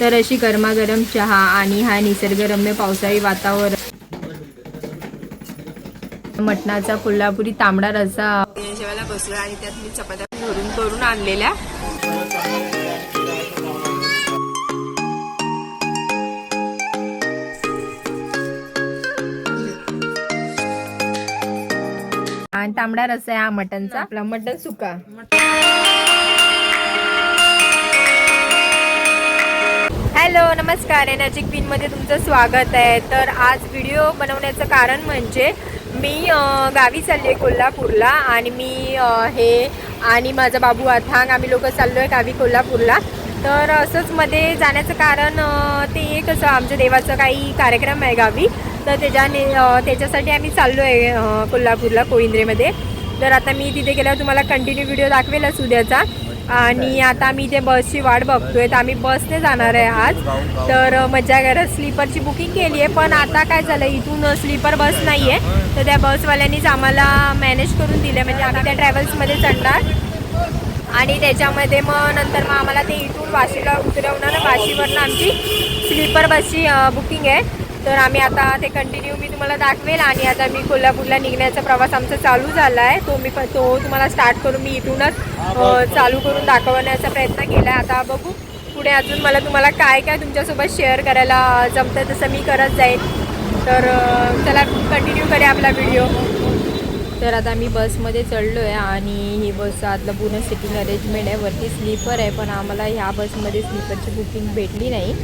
तर अशी गरमागरम चहा आणि हा निसर्गरम्य पावसाळी वातावरण. मटणाचा कोल्हापुरी तांबडा रसा जेवायला बसलो आणि त्यात मी चपात्या भरून करून आणलेल्या. आणि तांबडा रसा आहे हा मटनचा आपला मटन सुका. हॅलो नमस्कार. एनर्जी क्वीनमध्ये तुमचं स्वागत आहे. तर आज व्हिडिओ बनवण्याचं कारण म्हणजे मी गावी चालली आहे कोल्हापूरला आणि मी हे आणि माझा बाबू अथांग आम्ही लोक चाललो आहे गावी कोल्हापूरला. तर असंच मध्ये जाण्याचं कारण ते एक असं आमच्या देवाचं काही कार्यक्रम आहे गावी. तर त्याच्याने त्याच्यासाठी आम्ही चाललो आहे कोल्हापूरला कोइंद्रेमध्ये तर आता मी तिथे गेल्यावर तुम्हाला कंटिन्यू व्हिडिओ दाखवेलच उद्याचा. आणि आता आम्ही इथे बसची वाट बघतोय. तर आम्ही बसने जाणार आहे आज. तर मजा मज्जा करत स्लीपरची बुकिंग केली आहे पण आता काय झालं इथून स्लीपर बस नाही आहे तर त्या बसवाल्यांनीच आम्हाला मॅनेज करून दिलं म्हणजे आम्ही त्या ट्रॅव्हल्समध्ये चढणार. आणि त्याच्यामध्ये मग नंतर मग आम्हाला ते इथून वाशीला उतरवणार. वाशीवरनं आमची स्लीपर बसची बुकिंग आहे. तर आम्ही आता ते कंटिन्यू मी तुम्हाला दाखवेल आणि आता मी कोल्हापूरला निघण्याचा प्रवास आमचा चालू झाला आहे तो मी तो तुम्हाला स्टार्ट करून मी इथूनच चालू करून दाखवण्याचा प्रयत्न केला आहे आता बघू पुढे अजून मला तुम्हाला काय काय तुमच्यासोबत शेअर करायला जमतं तसं मी करत जाईल तर चला कंटिन्यू करूया आपला व्हिडिओ तर आता मी बसमध्ये चढलो आहे आणि ही बसचं आतलं पूर्ण सिटिंग अरेंजमेंट आहे. वरती स्लीपर आहे पण आम्हाला ह्या बसमध्ये स्लीपरची बुकिंग भेटली नाही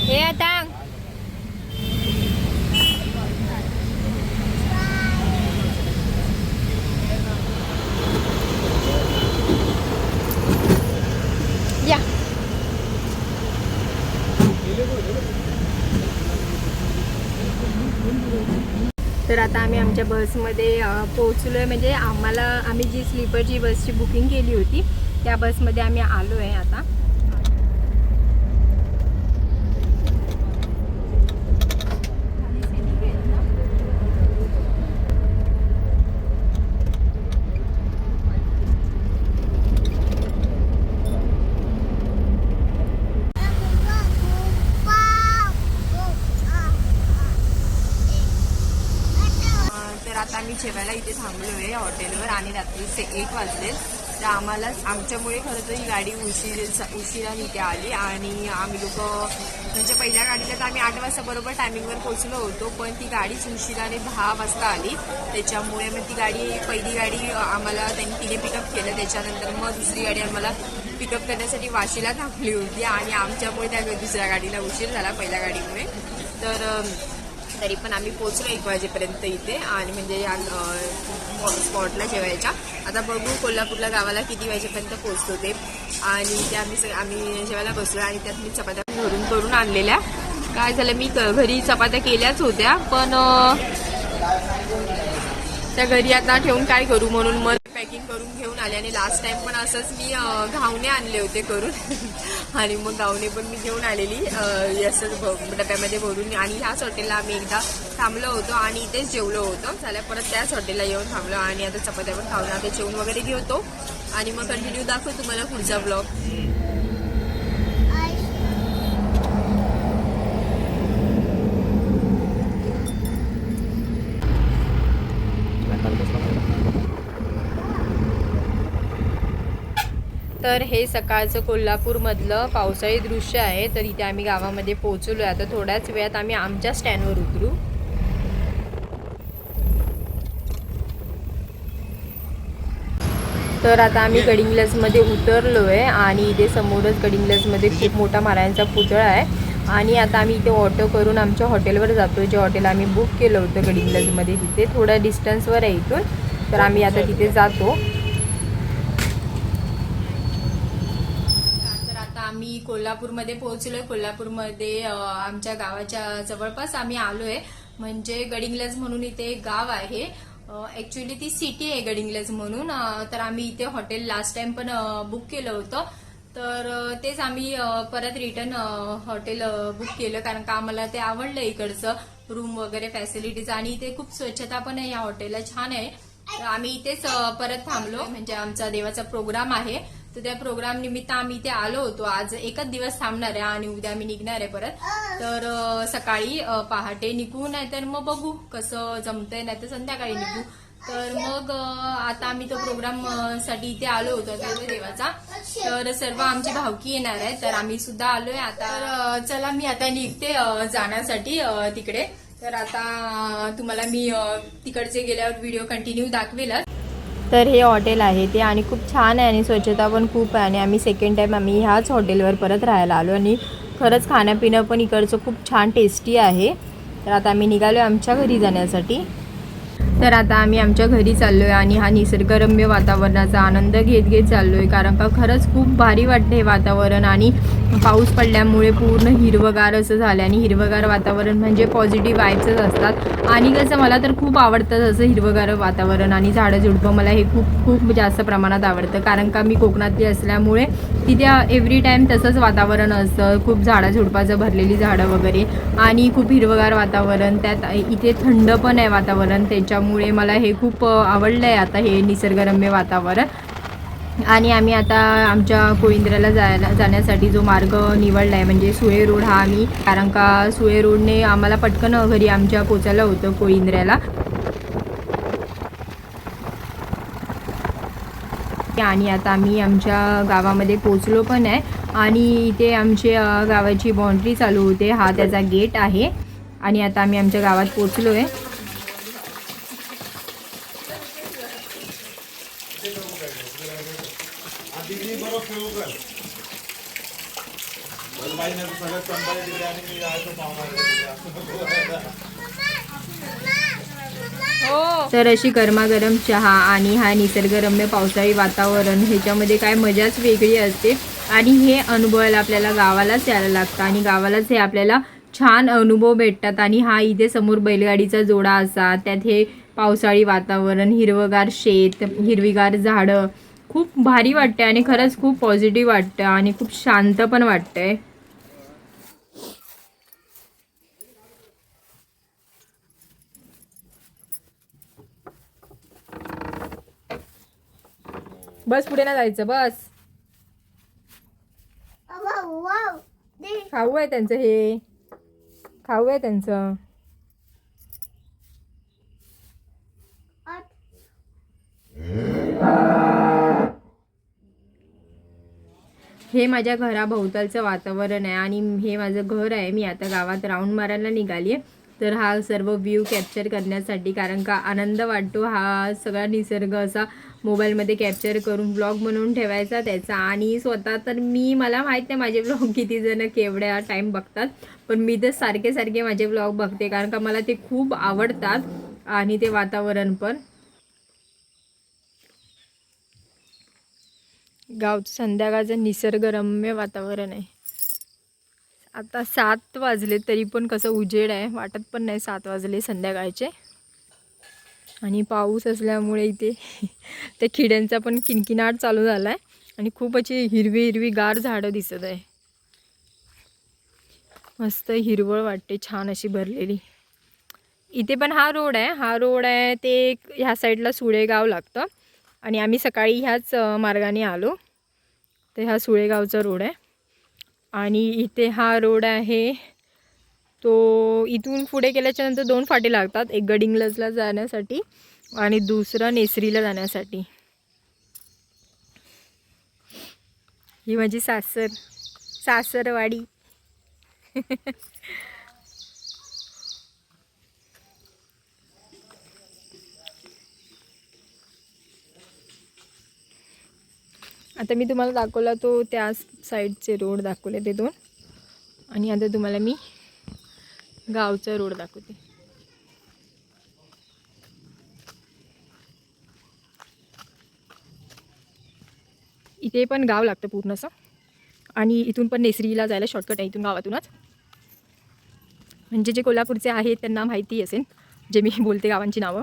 हे आता या तर आता आम्ही आमच्या बसमध्ये पोहोचलो आहे म्हणजे आम्हाला आम्ही जी स्लीपरची बसची बुकिंग केली होती त्या बसमध्ये आम्ही आलो आहे आता तर आता आम्ही जेवायला इथे थांबलो आहे हॉटेलवर आणि रात्रीचे एक वाजले. तर आम्हाला आमच्यामुळे खरं तर ही गाडी उशीर उशिरा इथे आली आणि आम्ही लोक म्हणजे पहिल्या गाडीला तर आम्ही आठ वाजता बरोबर टायमिंगवर पोचलो होतो पण ती गाडीच उशिराने दहा वाजता आली. त्याच्यामुळे मग ती गाडी पहिली गाडी आम्हाला त्यांनी तिने पिकअप केलं. त्याच्यानंतर मग दुसरी गाडी आम्हाला पिकअप करण्यासाठी वाशीला थांबली होती आणि आमच्यामुळे त्या दुसऱ्या गाडीला उशीर झाला पहिल्या गाडीमुळे. तर तरी पण आम्ही पोचलो एक वाजेपर्यंत इथे. आणि म्हणजे या स्पॉटला जेवायच्या. आता बघू कोल्हापूरला गावाला किती वाजेपर्यंत पोचतो ते. आणि ते आम्ही सग आम्ही जेवायला बसलो आणि त्यात मी चपात्या घरून करून आणलेल्या. काय झालं मी क- घरी चपात्या केल्याच होत्या पण त्या घरी आता ठेवून काय करू म्हणून मग पॅकिंग करून घेऊन आले. आणि लास्ट टाइम पण असंच मी घावणे आणले होते करून. आणि मग घावणे पण मी घेऊन आलेली अ, असंच डब्यामध्ये भरून. आणि ह्याच हॉटेलला आम्ही एकदा थांबलो होतो आणि इथेच जेवलो होतो. झाल्या परत त्याच हॉटेलला येऊन थांबलो आणि आता चपात्या पण खाऊन आता जेवण वगैरे घेतो आणि मग कंटिन्यू दाखवू तुम्हाला पुढचा ब्लॉग तर हे सकाळचं कोल्हापूरमधलं पावसाळी दृश्य आहे. तर इथे आम्ही गावामध्ये पोहोचलो आहे आता थोड्याच वेळात आम्ही आमच्या स्टँडवर उतरू. तर आता आम्ही गडिंग्लजमध्ये उतरलो आहे आणि इथे समोरच गडिंग्लजमध्ये खूप मोठा महाराजांचा पुतळा आहे. आणि आता आम्ही इथे ऑटो करून आमच्या हॉटेलवर जातो जे हॉटेल आम्ही बुक केलं होतं गडिंग्लजमध्ये तिथे थोड्या डिस्टन्सवर आहे इथून. तर आम्ही आता तिथे जातो तर आता आम्ही कोल्हापूरमध्ये पोहोचलोय. कोल्हापूरमध्ये आमच्या गावाच्या जवळपास आम्ही आलोय. म्हणजे गडिंगलज म्हणून इथे एक गाव आहे. ऍक्च्युली ती सिटी आहे गडिंगलज म्हणून. तर आम्ही इथे हॉटेल लास्ट टाइम पण बुक केलं होतं. तर तेच आम्ही परत रिटर्न हॉटेल बुक केलं. कारण का आम्हाला ते आवडलं इकडचं. रूम वगैरे फॅसिलिटीज आणि इथे खूप स्वच्छता पण आहे. या हॉटेलला छान आहे. तर आम्ही इथेच परत थांबलो. म्हणजे आमचा देवाचा प्रोग्राम आहे. तर त्या प्रोग्राम निमित्त आम्ही इथे आलो होतो. आज एकच दिवस थांबणार आहे आणि उद्या आम्ही निघणार आहे परत. तर सकाळी पहाटे निघू नाहीतर मग बघू कसं जमतंय नाहीतर संध्याकाळी निघू. तर मग आता आम्ही तो प्रोग्रामसाठी इथे आलो होतो देवाचा. तर सर्व आमची भावकी येणार आहे. तर आम्ही सुद्धा आलोय आता. चला मी आता निघते जाण्यासाठी तिकडे. तर आता तुम्हाला मी तिकडचे गेल्यावर व्हिडिओ कंटिन्यू दाखवेलच. तर हे हॉटेल आहे ते आणि खूप छान आहे आणि स्वच्छता पण खूप आहे आणि आम्ही सेकंड टाईम आम्ही ह्याच हॉटेलवर परत राहायला आलो आणि खरंच खाण्यापिणं पण इकडचं खूप छान टेस्टी आहे. तर आता आम्ही निघालो आमच्या घरी जाण्यासाठी. तर आता आम्ही आमच्या घरी चाललो आहे आणि हा निसर्गरम्य वातावरणाचा आनंद घेत घेत चाललो आहे कारण का खरंच खूप भारी वाटते हे वातावरण आणि पाऊस पडल्यामुळे पूर्ण हिरवगार असं झालं आणि हिरवगार वातावरण म्हणजे पॉझिटिव्ह वाईब्सच असतात. आणि कसं मला तर खूप आवडतं असं हिरवगार वातावरण आणि झाडं झुडपं मला हे खूप खूप जास्त प्रमाणात आवडतं. कारण का मी कोकणातली असल्यामुळे तिथे एव्हरी टाईम तसंच वातावरण असतं. खूप झाडं झुडपाचं भरलेली झाडं वगैरे आणि खूप हिरवगार वातावरण. त्यात इथे थंड पण आहे वातावरण. त्याच्यामुळे मला हे खूप आवडलं आहे आता हे निसर्गरम्य वातावरण. आणि आम्ही आता आमच्या कोविंद्राला जायला जाण्यासाठी जो मार्ग निवडला आहे म्हणजे सुळे रोड हा आम्ही कारण का सुळे रोडने आम्हाला पटकन घरी आमच्या पोचायला होतं कोळिंद्र्याला आणि आता आम्ही आमच्या गावामध्ये पोचलो पण आहे. आणि इथे आमचे गावाची बाउंड्री चालू होते. हा त्याचा गेट आहे. आणि आता आम्ही आमच्या गावात पोचलो आहे हो. तर अशी गरमागरम चहा आणि हा निसर्गरम्य पावसाळी वातावरण ह्याच्यामध्ये काय मजाच वेगळी असते. आणि हे अनुभवायला आपल्याला गावालाच यायला लागतं आणि गावालाच हे आपल्याला छान अनुभव भेटतात. आणि हा इथे समोर बैलगाडीचा जोडा असा त्यात हे पावसाळी वातावरण हिरवगार शेत हिरवीगार झाडं खूप भारी वाटते आणि खरंच खूप पॉझिटिव्ह वाटतं आणि खूप शांत पण वाटतंय. बस पुढे ना जायचं बस. खाऊ आहे त्यांचं हे. खाऊ आहे त्यांचं. हे माझ्या घराभोवतालचं वातावरण आहे आणि हे माझं घर आहे. मी आता गावात राऊंड मारायला निघाली आहे. तर हा सर्व व्ह्यू कॅप्चर करण्यासाठी कारण का आनंद वाटतो हा सगळा निसर्ग असा मोबाईलमध्ये कॅप्चर करून ब्लॉग बनवून ठेवायचा त्याचा. आणि स्वतः तर मी मला माहीत नाही माझे ब्लॉग किती जण केवढ्या टाईम बघतात. पण मी तर सारखे सारखे माझे ब्लॉग बघते कारण का मला ते खूप आवडतात. आणि ते वातावरण पण. गावचं संध्याकाळचं निसर्गरम्य वातावरण आहे. आता सात वाजले तरी पण कसं उजेड आहे वाटत पण नाही सात वाजले संध्याकाळचे. आणि पाऊस असल्यामुळे इथे त्या खिड्यांचा पण किनकिनाट चालू झाला आहे आणि खूप अशी हिरवी हिरवी गार झाडं दिसत आहे. मस्त हिरवळ वाटते छान अशी भरलेली. इथे पण हा रोड आहे हा रोड आहे ते ह्या साईडला सुळेगाव लागतं. आणि आम्ही सकाळी ह्याच मार्गाने आलो. तर हा सुळेगावचा रोड आहे. आणि इथे हा रोड आहे. तो इथून पुढे केल्याच्यानंतर दोन फाटे लागतात एक गडिंगलजला जाण्यासाठी आणि दुसरा नेसरीला जाण्यासाठी. ही माझी सासर सासरवाडी. आता मी तुम्हाला दाखवला तो त्या साईडचे रोड दाखवले ते दोन. आणि आता तुम्हाला मी गावचा रोड दाखवते. इथे पण गाव लागतं पूर्ण असं आणि इथून पण नेसरीला जायला शॉर्टकट आहे इथून गावातूनच. म्हणजे जे कोल्हापूरचे आहेत त्यांना माहिती असेल जे मी बोलते गावांची नावं.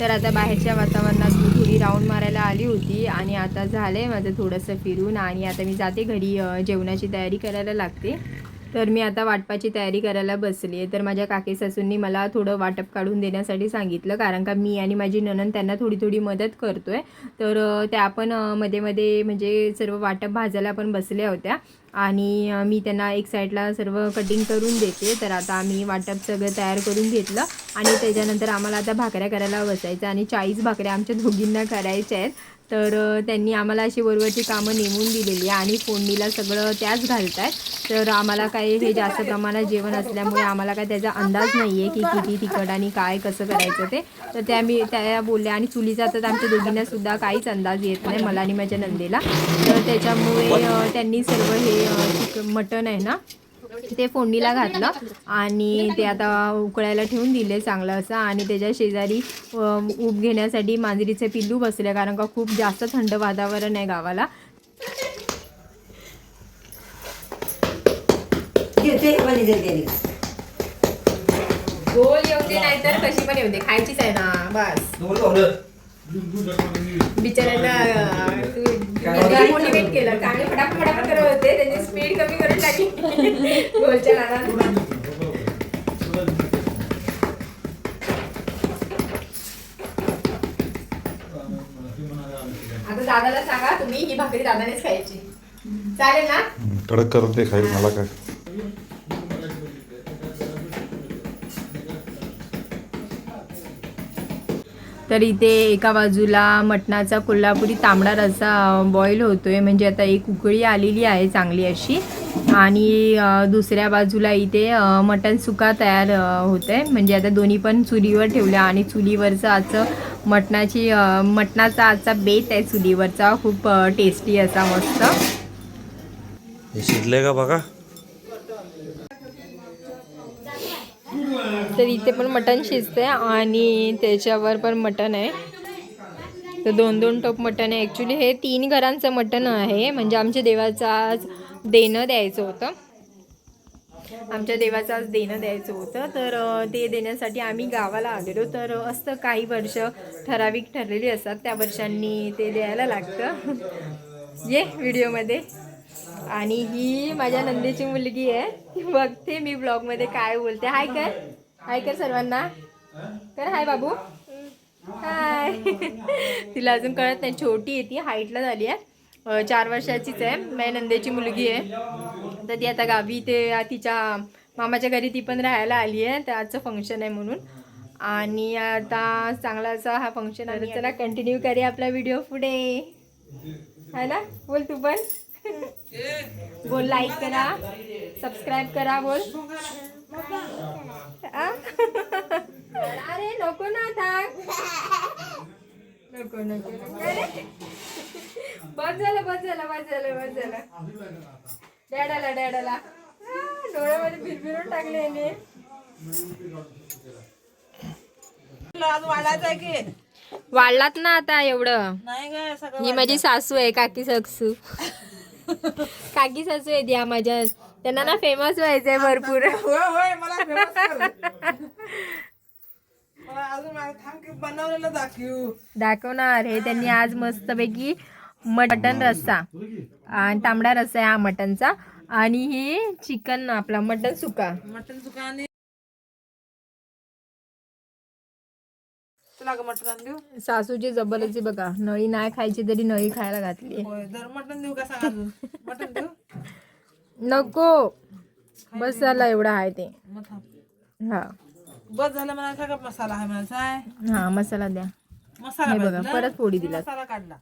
तर आता बाहेरच्या वातावरणात मी थोडी राऊंड मारायला आली होती आणि आता झालं आहे माझं थोडंसं फिरून आणि आता मी जाते घरी जेवणाची तयारी करायला लागते. तर मी आता वाटपाची तयारी करायला बसली आहे. तर माझ्या काकी सासूंनी मला थोडं वाटप काढून देण्यासाठी सांगितलं. कारण का मी आणि माझी ननन त्यांना थोडी थोडी मदत करतो आहे तर त्या पण मध्ये मध्ये म्हणजे सर्व वाटप भाजायला पण बसल्या होत्या. आणि मी त्यांना एक साईडला सर्व कटिंग करून देते. तर आता आम्ही वाटप सगळं तयार करून घेतलं. आणि त्याच्यानंतर आम्हाला आता भाकऱ्या करायला बसायचं. आणि चाळीस भाकऱ्या आमच्या दोघींना करायच्या आहेत. तर त्यांनी आम्हाला अशी वरवरची कामं नेमून दिलेली आहे आणि फोडणीला सगळं त्याच घालत आहेत तर आम्हाला काही हे जास्त प्रमाणात जेवण असल्यामुळे आम्हाला काय त्याचा अंदाज नाही आहे की किती तिखट आणि काय कसं करायचं ते. तर त्या मी त्या बोलल्या आणि चुलीचा तर आमच्या दोघींनासुद्धा काहीच अंदाज येत नाही मला आणि माझ्या नंदेला. तर त्याच्यामुळे त्यांनी सर्व हे चिकन मटण आहे ना ते फोडणीला घातलं आणि ते आता उकळायला ठेवून दिले चांगलं असं. आणि त्याच्या शेजारी ऊब घेण्यासाठी मांजरीचे पिल्लू बसले कारण का खूप जास्त थंड वातावरण आहे गावाला. गोल येऊ दे नाहीतर कशी पण येऊ दे. खायचीच आहे ना बस. बिचाऱ्यांना मोटिवेट केलं. चांगले फटाफट फटाफट करत होते. त्यांची स्पीड कमी करून टाकली. गोलच्या नादात. आता दादाला सांगा तुम्ही ही भाकरी दादानेच खायची. चालेल ना? कडक करून ते खाईल मला काय? तर इथे एका बाजूला मटणाचा कोल्हापुरी तांबडा रस्सा बॉईल होतोय. म्हणजे आता एक उकळी आलेली आहे चांगली अशी. आणि दुसऱ्या बाजूला इथे मटण सुका तयार होत आहे म्हणजे आता दोन्ही पण चुलीवर ठेवल्या आणि चुलीवरचं आजचं मटणाची मटणाचा आजचा बेत आहे चुलीवरचा. खूप टेस्टी असा मस्त. शिजले का बघा? तर इथे पण मटण शिजते आणि त्याच्यावर पण मटण आहे. तर दोन दोन टोप मटण आहे. ॲक्च्युली हे तीन घरांचं मटण आहे. म्हणजे आमच्या देवाचं आज देणं द्यायचं होतं. आमच्या देवाचं आज देणं द्यायचं होतं. तर ते देण्यासाठी आम्ही गावाला आलेलो. तर असतं काही वर्ष ठराविक ठरलेली असतात. त्या वर्षांनी ते द्यायला लागतं. ये व्हिडिओमध्ये. आणि ही माझ्या नंदेची मुलगी आहे. ती बघते मी ब्लॉगमध्ये काय बोलते. हाय काय हाय कर सर्वांना. कर हाय बाबू. हाय. तिला अजून कळत नाही. छोटी आहे ती. हाईटला झाली आहे. चार वर्षाचीच आहे. माझ्या नंदेची मुलगी आहे. तर ती आता गावी ते तिच्या मामाच्या घरी ती पण राहायला आली आहे. तर आजचं फंक्शन आहे म्हणून. आणि आता चांगला असा हा फंक्शन आहे चला कंटिन्यू करूया आपला व्हिडिओ पुढे. है ना? बोल तू पण. बोल लाईक करा. सबस्क्राईब करा बोल आ? अरे नको ना आता नको नको नको. अरे. बस झालं बस झालं बस झालं बस झालं डॅडाला डॅडाला डोळ्यामध्ये भिरभिरून टाकले याने. आज वाढायचं की वाढलात ना आता एवढं नाही ग सगळं ही माझी सासू आहे काकी सासू काकी सासू आहे द्या माझ्या त्यांना ना फेमस व्हायचंय भरपूर होय होय मला famous कर. मला अजून मला थांब की बनवलेलं दाखवू दाखवणार. हे त्यांनी आज मस्तपैकी मटन रस्सा आणि तांबडा रस्सा आहे हा मटनचा आणि ही चिकन आपला मटन सुका. मटन चुका आणि मटन देऊ? सासूची जबरदस्ती बघा. नळी नाही खायची तरी नळी खायला घातली होय जर मटन देऊ का सांग अजून? मटन देऊ? नको. बस झाला एवढा आहे ते. हा. बस झालं मला सगळा मसाला आहे मला काय हा मसाला द्या मसाला हे बघा? परत फोडी दिलात. मसाला काढला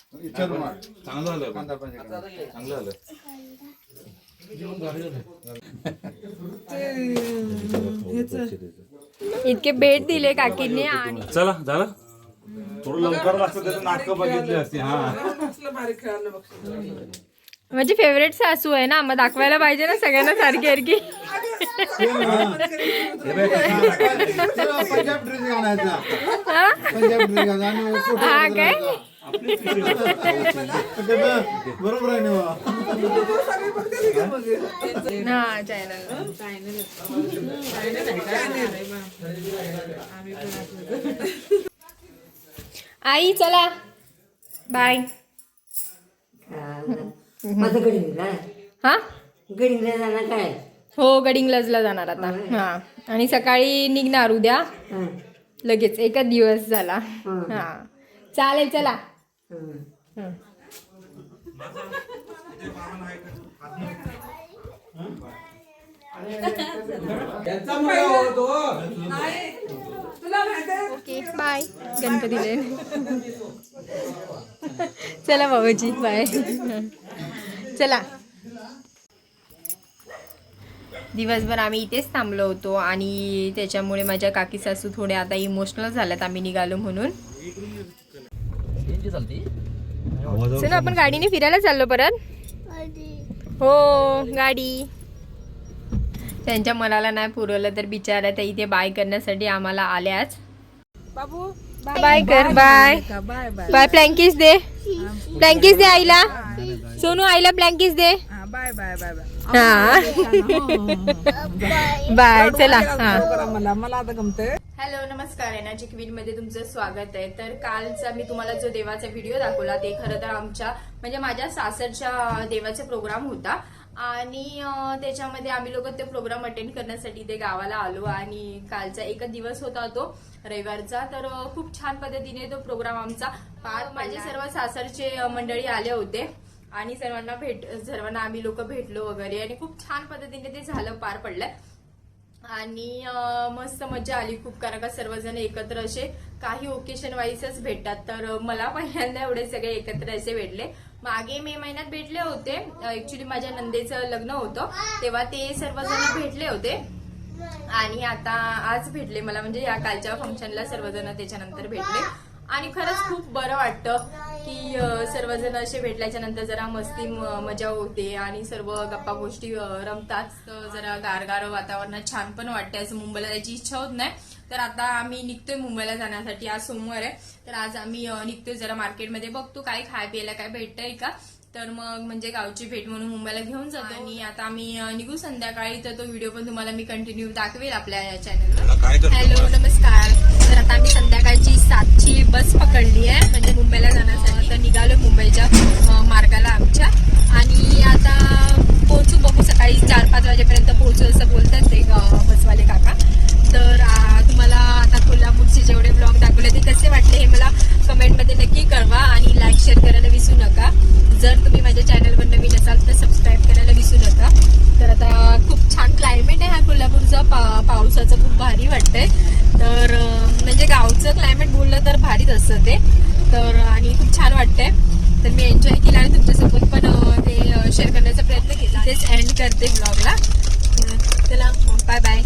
चांगलं आलं चांगलं आलं इतके भेट दिले काकीने आणि चला झालं थोडं लवकर असतं त्याचं नाटकं बघितली असती हा बघ. माझी फेवरेट सासू आहे ना मग दाखवायला पाहिजे ना सगळ्यांना सारखी सारखी हा? हा? काय? बरोबर आहे ना चॅनल आई चला. बाय माझं गडिंगला हा? गडिंगला जाणार काय? हो गडिंग्लजला जाणार आता. हा. आणि सकाळी निघणार उद्या. हं, लगेच एकच दिवस झाला. हं, हा. चालेल चला. हं. ओके बाय गणपतीले. चला बाबाजी बाय चला. दिवसभर आम्ही इथेच थांबलो होतो आणि त्याच्यामुळे माझ्या काकी सासू थोडे आता इमोशनल झाल्यात आम्ही निघालो म्हणून. चला आपण गाडीने फिरायला चाललो परत. हो गाडी. त्यांच्या मनाला नाही पुरवलं तर बिचारा त्या इथे बाय करण्यासाठी आम्हाला आल्याच. बाबू बाय कर bye. Bye. Bye bye. Flying kiss दे. प्लँकीस दे आईला. सोनू आईला प्लँकीस दे. हा बाय बाय बाय बाय. हा. बाय चला हा. करा मला मला आता गमतंय. हॅलो नमस्कार एनर्जिक वील मध्ये तुमचं स्वागत आहे. तर कालचा मी तुम्हाला जो देवाचा व्हिडिओ दाखवला ते खरं तर आमच्या म्हणजे माझ्या सासरच्या देवाचा प्रोग्राम होता. आणि त्याच्यामध्ये आम्ही लोक ते प्रोग्राम अटेंड करण्यासाठी ते गावाला आलो आणि कालचा एकच दिवस होता तो रविवारचा. तर खूप छान पद्धतीने तो प्रोग्राम आमचा पार माझे सर्व सासरचे मंडळी आले होते आणि सर्वांना भेट सर्वांना आम्ही लोक भेटलो वगैरे आणि खूप छान पद्धतीने ते झालं पार पडलंय. आणि मस्त मजा आली खूप कारण का सर्वजण एकत्र असे काही ओकेशन वाईजच भेटतात. तर मला पहिल्यांदा एवढे सगळे एकत्र असे भेटले. मागे मे महिन्यात भेटले होते. ऍक्च्युली माझ्या नंदेचं लग्न होतं. तेव्हा ते सर्वजण भेटले होते. आणि आता आज भेटले मला. म्हणजे या कालच्या फंक्शनला सर्वजण त्याच्यानंतर भेटले. आणि खरंच खूप बरं वाटतं की सर्वजण असे भेटल्याच्या नंतर जरा मस्ती म- मजा होते. आणि सर्व गप्पा गोष्टी रमतात. जरा गारगार वातावरणात छान पण वाटते असं मुंबईला जायची इच्छा होत नाही. तर आता आम्ही निघतोय मुंबईला जाण्यासाठी. आज सोमवार आहे. तर आज आम्ही निघतोय जरा मार्केटमध्ये. बघतो काय खाय प्यायला काय भेटतंय का. तर मग म्हणजे गावची भेट म्हणून मुंबईला घेऊन जातो. आणि आता आम्ही निघू संध्याकाळी. तर तो व्हिडिओ पण तुम्हाला मी कंटिन्यू दाखवेल आपल्या या चॅनलवर हॅलो नमस्कार. तर आता आम्ही संध्याकाळची सातची बस पकडली आहे. म्हणजे मुंबईला जाण्यासाठी. तर निघालो मुंबईच्या मार्गाला आमच्या. आणि आता पोहोचू बघू सकाळी चार पाच वाजेपर्यंत पोहोचू असं बोलतात ते बसवाले काका. तर तुम्हाला आता कोल्हापूरचे जेवढे ब्लॉग दाखवले ते कसे वाटले हे मला कमेंटमध्ये नक्की कळवा आणि लाईक शेअर करायला विसरू नका. जर तुम्ही माझ्या चॅनलवर नवीन असाल तर सबस्क्राईब करायला विसरू नका. तर आता खूप छान क्लायमेट आहे हा कोल्हापूरचा. पा पावसाचं खूप भारी वाटतंय. तर म्हणजे गावचं क्लायमेट बोललं तर भारीच असतं ते. तर आणि खूप छान वाटतंय. तर मी एन्जॉय केला आणि तुमच्यासोबत पण ते शेअर करण्याचा प्रयत्न केला. तेच एंड करते ब्लॉगला चला बाय बाय